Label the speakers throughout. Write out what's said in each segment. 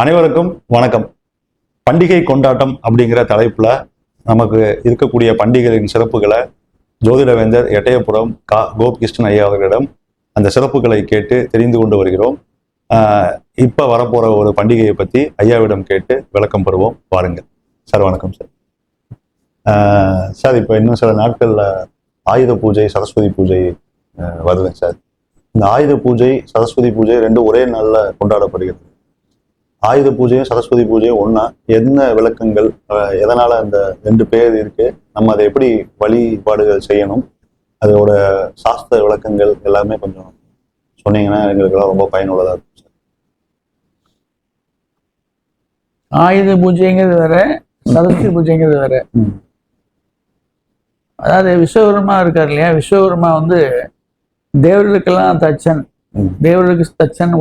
Speaker 1: அனைவருக்கும் வணக்கம். பண்டிகை கொண்டாட்டம் அப்படிங்கிற தலைப்புல நமக்கு இருக்கக்கூடிய பண்டிகைகளின் சிறப்புகளை ஜோதிடவேந்தர் எட்டயபுரம் கா கோபிகிருஷ்ணன் ஐயா அவர்களிடம் அந்த சிறப்புகளை கேட்டு தெரிந்து கொண்டு வருகிறோம். இப்போ இப்ப வரப்போற ஒரு பண்டிகையை பத்தி ஐயாவிடம் கேட்டு விளக்கம் பெறுவோம். வாருங்கள். சார் வணக்கம் சார். சார் இப்போ இன்னும் சில நாட்கள்ல ஆயுத பூஜை சரஸ்வதி பூஜை வருதுங்க சார். இந்த ஆயுத பூஜை சரஸ்வதி பூஜை ரெண்டும் ஒரே நாளில் கொண்டாடப்படுகிறது. ஆயுத பூஜையும் சரஸ்வதி பூஜையும் ஒண்ணா என்ன விளக்கங்கள் எதனால அந்த ரெண்டு பேர் இருக்கு நம்ம அதை எப்படி வழிபாடுகள் செய்யணும் அதோட சாஸ்திர விளக்கங்கள் எல்லாமே கொஞ்சம் சொன்னீங்கன்னா எங்களுக்கெல்லாம் ரொம்ப பயனுள்ளதா இருக்கும் சார்
Speaker 2: ஆயுத பூஜைங்கிறது வேற சரஸ்வதி பூஜைங்கிறது வேற. அதாவது விஸ்வகர்மா இருக்கார் இல்லையா விஸ்வகர்மா வந்து தேவர்களுக்கெல்லாம் தச்சன். தேவர்களுக்கு தச்சன்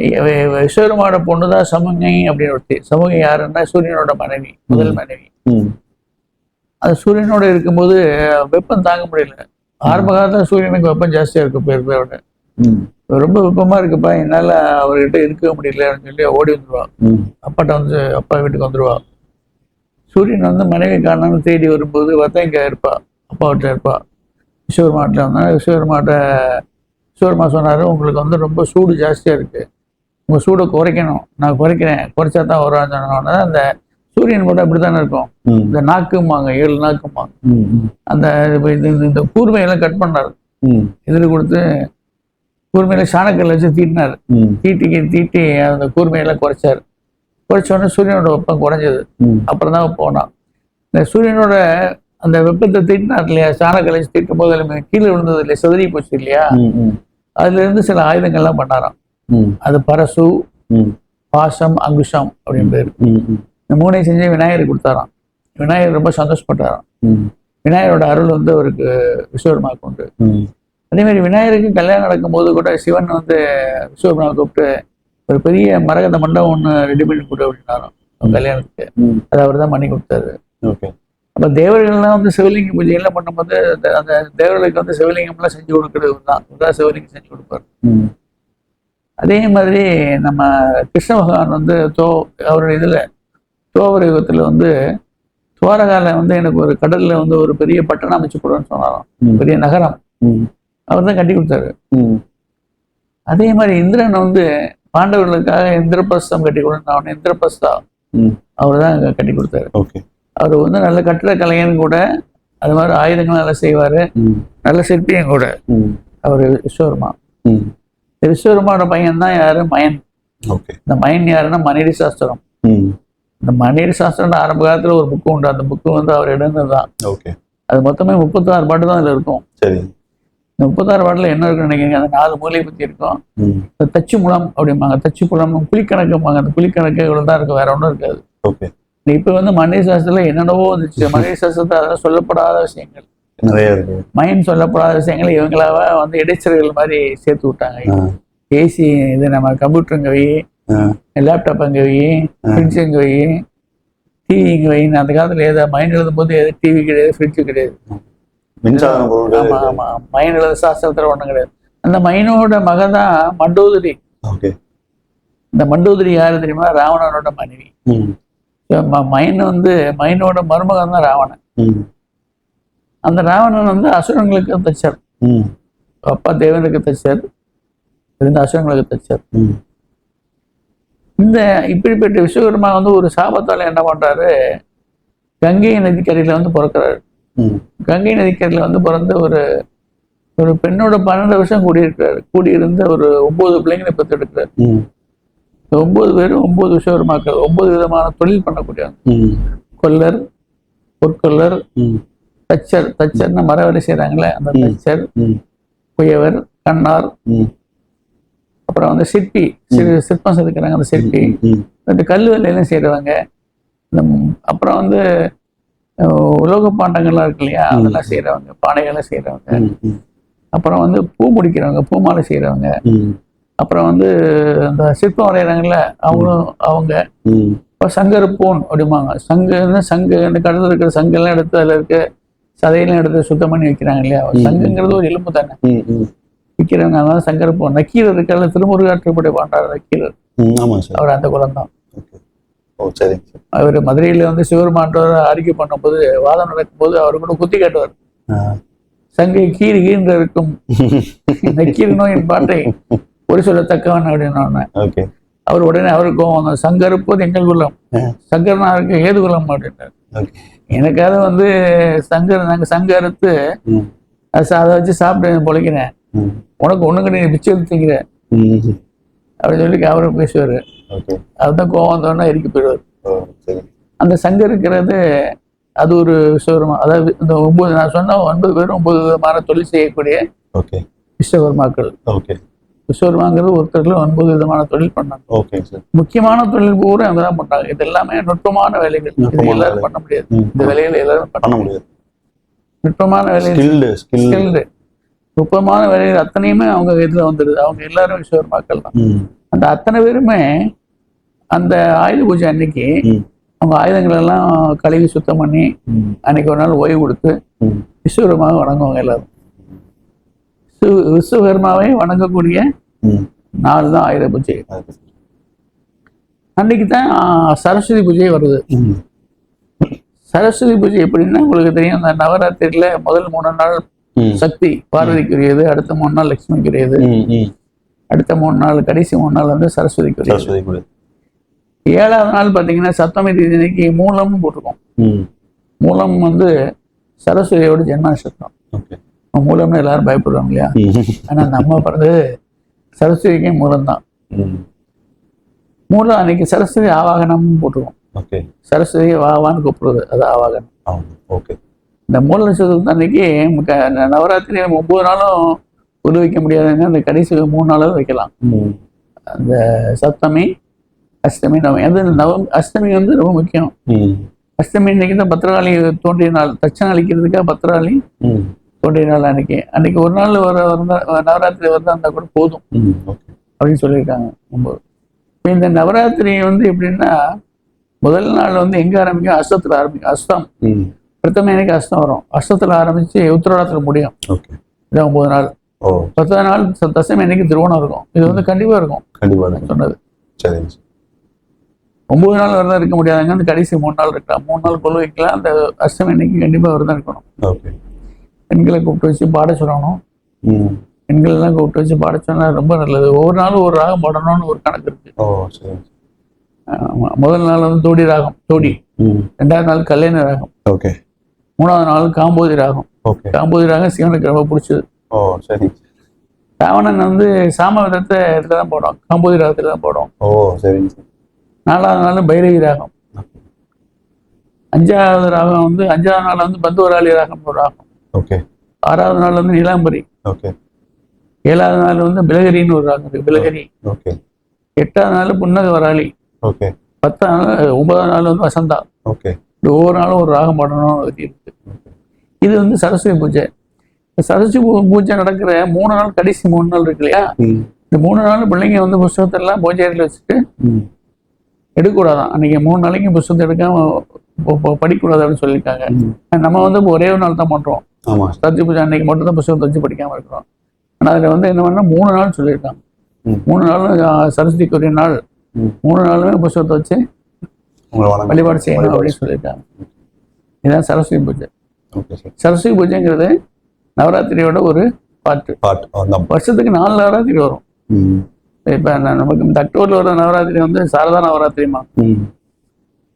Speaker 2: போட்டுப்பான் விஸ்வகர்மாவோட பொண்ணுதான் சமுகை அப்படின்னு ஒருத்தி சமுகை யாருன்னா சூரியனோட மனைவி முதல் மனைவி. அது சூரியனோட இருக்கும்போது வெப்பம் தாங்க முடியல. ஆரம்ப காலத்துல சூரியனுக்கு வெப்பம் ஜாஸ்தியா இருக்கு
Speaker 1: ம்.
Speaker 2: ரொம்ப வெப்பமா இருக்குப்பா என்னால அவர்கிட்ட இருக்க முடியல அப்படின்னு சொல்லி ஓடி வந்துருவா.
Speaker 1: ம்.
Speaker 2: அப்பாட்ட வந்து அப்பா வீட்டுக்கு வந்துருவா. சூரியன் வந்து மனைவி காரணம்னு தேடி வரும்போது பார்த்தா இங்கே இருப்பா. அப்பாவிட்ட இருப்பா விஸ்வகர்மாட்டில் வந்தால் விஸ்வகர்மாட்ட விஸ்வகர்மா சொன்னார் உங்களுக்கு வந்து ரொம்ப சூடு ஜாஸ்தியாக இருக்குது உங்கள் சூடை குறைக்கணும் நான் குறைக்கிறேன் குறைச்சா தான் வரான்னு சொன்னோன்னா அந்த சூரியன் கூட அப்படி தானே இருக்கும். இந்த நாக்கும்பாங்க ஏழு.
Speaker 1: ம்.
Speaker 2: அந்த இந்த கூர்மையெல்லாம் கட் பண்ணார். இதில் கொடுத்து கூர்மையில சாணக்கல்ல வச்சு தீட்டினார். தீட்டிக்கு தீட்டி அந்த கூர்மையெல்லாம் குறைச்சார் குறைச்ச உடனே சூரியனோட வெப்பம் குறைஞ்சது. அப்புறம் தான் போனான் இந்த சூரியனோட அந்த வெப்பத்தை தீட்டினார் இல்லையா சாணக்கலை தீட்டும் போது கீழே விழுந்தது இல்லையா செதறி போச்சு இல்லையா. அதுல இருந்து சில ஆயுதங்கள்லாம் பண்ணாராம். அது பரசு. பாசம் அங்குஷம் அப்படின்னு பேர். இந்த மூணையும் செஞ்சு விநாயகர் கொடுத்தாராம் விநாயகர் ரொம்ப சந்தோஷப்பட்டாராம். விநாயகரோட அருள் வந்து அவருக்கு விஸ்வகர்மாவுக்கு உண்டு. அதே மாதிரி விநாயகருக்கு கல்யாணம் நடக்கும்போது கூட சிவன் வந்து விஸ்வகர்மாவை கூப்பிட்டு ஒரு பெரிய மரகத மண்டபம் ஒன்று ரெடி பண்ணி கொடு அப்படின்னாராம் கல்யாணத்துக்கு. அது அவர் தான் பண்ணி கொடுத்தாரு அப்ப தேவர்கள்லாம் வந்து சிவலிங்க பூஜை எல்லாம் பண்ணும்போது அந்த- தேவர்களுக்கு வந்து சிவலிங்கம்லாம் செஞ்சு கொடுக்கறது தான் சிவலிங்கம் செஞ்சு கொடுப்பார். அதே மாதிரி நம்ம கிருஷ்ண பகவான் வந்து தோ அவருடைய இதுல தோவர யுகத்துல வந்து துவாரகால வந்து எனக்கு ஒரு கடல்ல வந்து ஒரு பெரிய பட்டணம் அமைச்சு கொடுன்னு சொன்னாராம். பெரிய நகரம். அவர் தான் கட்டி கொடுத்தாரு. அதே மாதிரி இந்திரன் வந்து பாண்டவர்களுக்காக இந்திரபிரஸ்தம் கட்டி கொடுத்தான் இந்திரபிரஸ்தா. அவர் தான் கட்டி கொடுத்தாரு
Speaker 1: ஓகே
Speaker 2: அவர் வந்து நல்ல கட்டிட கலைஞன் கூட அது மாதிரி ஆயுதங்கள் நல்லா செய்வாரு. நல்ல சிற்பியும் கூட. அவர் விஸ்வகர்மா
Speaker 1: ம்.
Speaker 2: இந்த விஸ்வகர்மாவோட பையன் தான் யாரு? மயன். இந்த மயன் யாருன்னா மணிடி சாஸ்திரம். இந்த மணிடி சாஸ்திரம் ஆரம்ப காலத்துல ஒரு புக்கு உண்டு. அந்த புக்கு வந்து அவர் எழுந்தது தான்
Speaker 1: ஓகே.
Speaker 2: அது மொத்தமே முப்பத்தாறு பாட்டு தான் அதுல இருக்கும்.
Speaker 1: சரி.
Speaker 2: இந்த முப்பத்தாறு பாட்டுல என்ன இருக்குன்னு நினைக்கிறீங்க? அந்த நாலு மூலையை பத்தி இருக்கும். இந்த தச்சு முலம் அப்படிம்பாங்க. தச்சு புலம் குழிக்கணக்கும்பாங்க அந்த குழிக்கணக்கு இவ்வளவு தான் இருக்கும் வேற ஒன்றும் இருக்காது. இப்ப வந்து மணிடி சாஸ்திரத்துல என்னென்னவோ வந்துச்சு. மணிடி சாஸ்திரத்துல அதெல்லாம் சொல்லப்படாத விஷயங்கள்.
Speaker 1: நிறைய இருக்கு.
Speaker 2: மைண்ட் சொல்லப்படாத விஷயங்களை இவங்களாவ வந்து இடைச்சல்கள் மாதிரி சேர்த்து விட்டாங்க. ஏசி இது நம்ம கம்ப்யூட்டர் இங்கே வை. லேப்டாப் அங்கே வை ஃப்ரிட்ஜ் இங்கே வை டிவி இங்கே வைன்னு அந்த காலத்தில் ஏதோ மைண்ட் எழுதும் போது எது டிவி கிடையாது. ஃப்ரிட்ஜு கிடையாது.
Speaker 1: பொருட்கள்
Speaker 2: ஆமா ஆமா. மைண்ட் எழுத சாஸ்திரத்தில் ஒன்றும் கிடையாது. அந்த மைனோட மகன் தான் மண்டோதரி. இந்த மண்டோதரி யாரு தெரியுமா? ராவணனோட மனைவி. மைன் வந்து மைனோட மருமகன் தான் ராவணன். அந்த ராவணன் வந்து அசுரங்களுக்கு தச்சார். அப்பா தேவனுக்கு தச்சார் இருந்த அசுரங்களுக்கு தச்சார். இந்த இப்படிப்பட்ட விஸ்வகர்மா வந்து ஒரு சாபத்தால என்ன பண்றாரு கங்கை நதிக்கரையில வந்து பிறக்கிறாரு. கங்கை நதிக்கரையில வந்து பிறந்து ஒரு ஒரு பெண்ணோட பன்னெண்டு வருஷம் கூடியிருக்கிறாரு கூடியிருந்த ஒரு ஒன்பது பிள்ளைங்களை பெற்றெடுக்கிறார் ஒன்பது பேரும் ஒன்பது விஸ்வகர்மாக்கள் ஒன்பது விதமான தொழில் பண்ணக்கூடியவங்க
Speaker 1: ம்.
Speaker 2: கொல்லர் பொற்கொல்லர். தச்சர் தச்சர்னு மர வேலை செய்யறாங்களே அந்த. தச்சர். குயவர் கண்ணார். அப்புறம் வந்து சிற்பி சிறு சிற்பம் செதுக்கிறாங்க அந்த சிற்பி. இந்த கல் வேலையெல்லாம் ம், அப்புறம் வந்து உலோக பாண்டங்கள்லாம் இருக்கு இல்லையா. அதெல்லாம் செய்கிறவங்க பானைகள்லாம்.
Speaker 1: ம்.
Speaker 2: அப்புறம் வந்து பூ முடிக்கிறவங்க பூ மாலை செய்கிறவங்க
Speaker 1: ம்.
Speaker 2: அப்புறம் வந்து இந்த சிற்பம் வரைகிறாங்கல்ல அவங்களும் அவங்க. இப்போ சங்கர் பூன் அப்படிம்பாங்க சங்குன்னு சங்கு இந்த கடலில் இருக்கிற சங்கெல்லாம் எடுத்து அதில் இருக்க சதையெல்லாம் எடுத்து சுத்தம் பண்ணி வைக்கிறாங்க இல்லையா. சங்குங்கிறது ஒரு எலும்பு தானே.
Speaker 1: ம்.
Speaker 2: விற்கிறனால சங்கரப்போ நக்கீரர் இருக்கல திருமுருகாற்றுப்படை பாண்டார் நக்கீரர் அவர் அந்த குலம் தான். அவர் மதுரையில வந்து சிவருமான்றவர் அறிக்கை பண்ணும்போது வாதம் நடக்கும்போது அவர் கூட குத்தி காட்டுவார். சங்கை கீறு கீன்ற இருக்கும். நக்கீர் நோயின் பாட்டை ஒரு சொல்லத்தக்கவன் அப்படின்னு அவர் உடனே அவருக்கும் அந்த சங்கர் இருப்பது எங்கள் குலம். சங்கர்னா இருக்கு ஏது குலம் அப்படின்னார்
Speaker 1: ஓகே.
Speaker 2: எனக்காவது வந்து சங்கர் நாங்கள் சங்க அறுத்து அது வச்சு சாப்பிட்டு பொழைக்கிறேன். உனக்கு ஒண்ணு கிடையாது பிச்சை எடுத்துக்கிற. அப்படின்னு சொல்லி அவரும் பேசுவார். அதுதான் கோவம் வந்தோடனே இறக்கி போயிடுவார். அந்த சங்கம் இருக்கிறது அது ஒரு விஸ்வகர்மா அதாவது இந்த ஒன்பது நான் சொன்ன ஒன்பது பேரும் ஒன்பது விதமான தொழில் செய்யக்கூடிய
Speaker 1: ஓகே.
Speaker 2: விஸ்வகர்மாக்கள்.
Speaker 1: ஓகே.
Speaker 2: விஸ்வகர்மாங்கிறது ஒருத்தர்ல ஒன்பது விதமான தொழில் பண்ணாங்க.
Speaker 1: Okay sir.
Speaker 2: முக்கியமான தொழில் பூரா அவங்க தான் பண்ணாங்க. இது எல்லாமே நுட்பமான வேலைகள். இது எல்லாரும். பண்ண முடியாது. இந்த வேலைகளை எல்லாரும் பண்ண
Speaker 1: முடியாது.
Speaker 2: நுட்பமான வேலைகள் நுட்பமான வேலைகள் அத்தனையுமே அவங்க இதுல வந்துடுது அவங்க எல்லாரும் விஸ்வகர்மாக்கள் தான். அந்த அத்தனை பேருமே அந்த ஆயுத பூஜை அன்னைக்கு அவங்க ஆயுதங்கள் எல்லாம் கழுவி சுத்தம் பண்ணி அன்னைக்கு ஒரு நாள் ஓய்வு கொடுத்து
Speaker 1: ம்.
Speaker 2: விஸ்வகர்மாவை வணங்குவாங்க எல்லாரும். விஸ்வகர்மாவை வணங்கக்கூடிய நாள் தான் ஆயுத பூஜை. அன்னைக்கு தான் சரஸ்வதி பூஜை வருது. சரஸ்வதி பூஜை எப்படின்னா உங்களுக்கு தெரியும் அந்த நவராத்திரியில முதல் மூணு நாள் சக்தி பார்வதிக்குரியது அடுத்த மூணு நாள் லட்சுமிக்குரியது அடுத்த மூணு நாள் கடைசி மூணு நாள் வந்து சரஸ்வதிக்குரியது. ஏழாவது நாள் பார்த்தீங்கன்னா சப்தமி தேதி அன்னைக்கு மூலம் போட்டிருக்கோம் மூலம் வந்து சரஸ்வதியோட ஜென்ம நட்சத்திரம்
Speaker 1: ஓகே.
Speaker 2: மூலம்னு எல்லாரும் பயப்படுவாங்க இல்லையா? ஆனா நம்ம பிறகு சரஸ்வதிக்கே மூலம் தான் மூலம் அன்னைக்கு சரஸ்வதி ஆவாகனம்னு போட்டுருவோம். சரஸ்வதி வாவான்னு கூப்பிடுறது அது ஆவாகனம்.
Speaker 1: ஓகே.
Speaker 2: இந்த மூல நட்சத்திரம் அன்னைக்கு நவராத்திரி ஒன்பது நாளும் உரு வைக்க முடியாதுங்க அந்த கடைசி மூணு நாளாவது வைக்கலாம். அந்த சப்தமி அஷ்டமி நவமி. அது நவமி அஷ்டமி வந்து ரொம்ப முக்கியம். அஷ்டமி இன்னைக்கு தான் பத்திரகாளி தோன்றிய நாள். தட்சணம் அளிக்கிறதுக்காக பத்திரகாளி
Speaker 1: ம்
Speaker 2: தோன்றிய நாள் அன்னைக்கு. அன்னைக்கு ஒரு நாள் வர நவராத்திரி வரதா இருந்தால் கூட போதும். அப்படின்னு சொல்லியிருக்காங்க. ரொம்ப. இப்போ இந்த நவராத்திரி வந்து எப்படின்னா முதல் நாள் வந்து எங்க ஆரம்பிக்கும்? அஸ்தத்தில் ஆரம்பிக்கும். அஸ்தம் பிரதம எனக்கு அஸ்தம் வரும். அஸ்தத்தில் ஆரம்பிச்சு உத்திராடத்தில் முடியும். இது ஒன்பது நாள். பத்தாவது நாள் தசமி அன்னைக்கு திருவோணம் இருக்கும். இது வந்து கண்டிப்பா இருக்கும்.
Speaker 1: கண்டிப்பாக தான்
Speaker 2: சொன்னது. ஒன்பது நாள் விரதம் இருக்க முடியாதுங்க. அந்த கடைசி மூணு நாள் இருக்கலாம். மூணு நாள் கொள்ளு வைக்கலாம். அந்த அஷ்டமி அன்னைக்கு கண்டிப்பா விரதம் இருக்கணும்.
Speaker 1: ஓகே.
Speaker 2: பெண்களை கூப்பிட்டு வச்சு பாட சொல்லணும்.
Speaker 1: ம்.
Speaker 2: பெண்கள் எல்லாம் கூப்பிட்டு வச்சு பாட சொன்னா ரொம்ப நல்லது. ஒவ்வொரு நாளும் ஒரு ராகம் பாடணும்னு ஒரு கணக்கு இருக்கு. முதல் நாள் வந்து தோடி ராகம் தோடி. ரெண்டாவது நாள் கல்யாண ராகம்.
Speaker 1: ஓகே.
Speaker 2: மூணாவது நாள் காம்போதி ராகம்.
Speaker 1: ஓகே.
Speaker 2: காம்போதி ராகம் சிவனுக்கு ரொம்ப பிடிச்சது.
Speaker 1: ஓ சரிங்க
Speaker 2: ராவணன் வந்து சாம விதத்தை இடத்துல தான் போடும் காம்போதி ராகத்துல தான் போடும்
Speaker 1: ஓ சார்
Speaker 2: நாலாவது நாள் பைரவி ராகம். அஞ்சாவது ராகம் வந்து அஞ்சாவது நாள் வந்து பந்துவராளி ராகம் ஒரு ராகம்.
Speaker 1: ஓகே.
Speaker 2: ஆறாவது நாள் வந்து நீலாம்பரி.
Speaker 1: ஓகே.
Speaker 2: ஏழாவது நாள் வந்து பிலகரின்னு ஒரு ராகம் இருக்கு பிலகரி
Speaker 1: ஓகே.
Speaker 2: எட்டாவது நாள் புன்னக வராளி.
Speaker 1: ஓகே.
Speaker 2: பத்தாம் நாள் ஒன்பதாம் நாள் வந்து வசந்தா.
Speaker 1: ஓகே.
Speaker 2: இப்படி ஒவ்வொரு நாளும் ஒரு ராகம் விதி இருக்கு. இது வந்து சரஸ்வதி பூஜை. சரஸ்வதி பூஜை நடக்கிற மூணு நாள் கடைசி மூணு நாள் இருக்கு இல்லையா? இந்த மூணு நாள் பிள்ளைங்க வந்து புஸ்தகத்தை எல்லாம் பூஜை அறையில வச்சுட்டு எடுக்கக்கூடாதான். அன்னைக்கு மூணு நாளைக்கு புஸ்தகத்தை எடுக்காம ப- ப- படிக்கக்கூடாது அப்படின்னு சொல்லியிருக்காங்க. நம்ம வந்து ஒரே ஒரு நாள் தான் பண்றோம்.
Speaker 1: ஆமாம்
Speaker 2: சரஸ்வதி பூஜை அன்னைக்கு மட்டும் தான் புஸ்தகத்தை வச்சு படிக்காம இருக்கிறோம். ஆனா அதுல வந்து என்ன பண்ணா மூணு நாள் சொல்லியிருக்காங்க. மூணு நாள் சரஸ்வதிக்குரிய நாள். மூணு நாளுமே புஸ்தகத்தை வச்சு வழிபாடு செய்யணும் அப்படின்னு சொல்லியிருக்காங்க. இதுதான் சரஸ்வதி பூஜை. சரஸ்வதி பூஜைங்கிறது நவராத்திரியோட ஒரு பாட்டு.
Speaker 1: பாட்டு
Speaker 2: வருஷத்துக்கு நாலு நவராத்திரி வரும். இப்போ நமக்கு இந்த அக்டோபர்ல வர நவராத்திரி வந்து சாரதா நவராத்திரிமா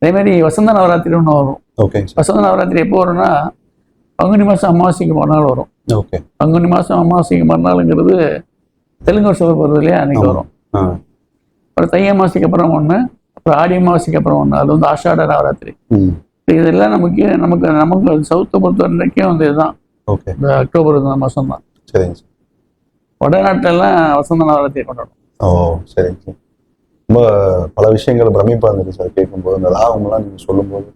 Speaker 2: அதே மாதிரி வசந்த நவராத்திரி ஒன்று வரும். வசந்த நவராத்திரி எப்போ வரும்னா பங்குனி மாதம் அமாவாசைக்கு மறுநாள் வரும்.
Speaker 1: ஓகே.
Speaker 2: பங்குனி மாதம் அமாவாசைக்கு மறுநாளுங்கிறது தெலுங்கு வருஷம் வருது இல்லையா? அன்னைக்கு. வரும். அப்புறம் தை அமாவாசைக்கு அப்புறம் ஒன்று அப்புறம் ஆடி அமாவாசைக்கு அப்புறம் ஒன்று அது வந்து ஆஷாட நவராத்திரி. இதெல்லாம் நமக்கு நமக்கு நமக்கு சவுத்தை பொறுத்த வரைக்கும் வந்து இதுதான்.
Speaker 1: ஓகே.
Speaker 2: இந்த அக்டோபர் இந்த மாதம் தான்
Speaker 1: சரிங்க சார்.
Speaker 2: வடநாட்டிலெல்லாம் வசந்த நவராத்திரி கொண்டாடும்
Speaker 1: ஓ சரிங்க சார். ரொம்ப பல விஷயங்கள் பிரமிப்பாக இருந்தது சார் கேட்கும்போது. இந்த லாபம்லாம் நீங்கள் சொல்லும்போது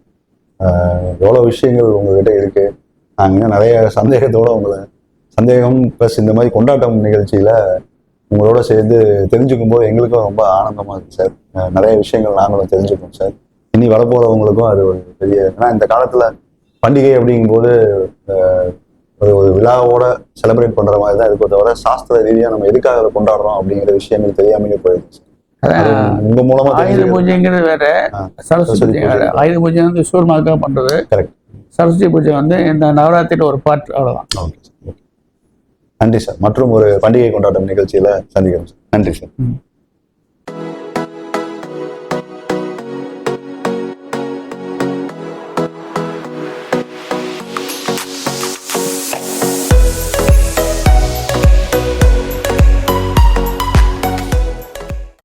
Speaker 1: ஆஹ், எவ்வளோ விஷயங்கள் உங்ககிட்ட இருக்கு. நாங்கள் நிறைய சந்தேகத்தோடு உங்களை சந்தேகம் ப்ளஸ் இந்த மாதிரி கொண்டாட்டம் நிகழ்ச்சியில் உங்களோட சேர்ந்து தெரிஞ்சுக்கும் போது எங்களுக்கும் ரொம்ப ஆனந்தமாக இருக்குது சார் நிறைய விஷயங்கள் நாங்களும் தெரிஞ்சுக்கோம் சார் இனி வரப்போகிறவங்களுக்கும் அது ஒரு பெரிய ஏன்னா இந்த காலத்தில் பண்டிகை அப்படிங்கும்போது ஒரு ஒரு விழாவோட செலிப்ரேட் பண்ணுற மாதிரி தான் இருக்கோ தவிர சாஸ்திர ரீதியாக நம்ம எதுக்காக கொண்டாடுறோம் அப்படிங்கிற விஷயங்கள் தெரியாமையே போயிடுச்சு உங்க மூலமா
Speaker 2: ஆயுத பூஜைங்கிறது வேற சரஸ்வதி ஆயுத பூஜை வந்து சூர்மாக்காக பண்றது.
Speaker 1: கரெக்ட்
Speaker 2: சரஸ்வதி பூஜை வந்து இந்த நவராத்திரியில் ஒரு பாட்டு அவ்வளோதான்
Speaker 1: ஓகே நன்றி சார். மற்றும் ஒரு பண்டிகை கொண்டாட்டம் நிகழ்ச்சியில் சந்திக்கிறோம் சார். நன்றி சார்.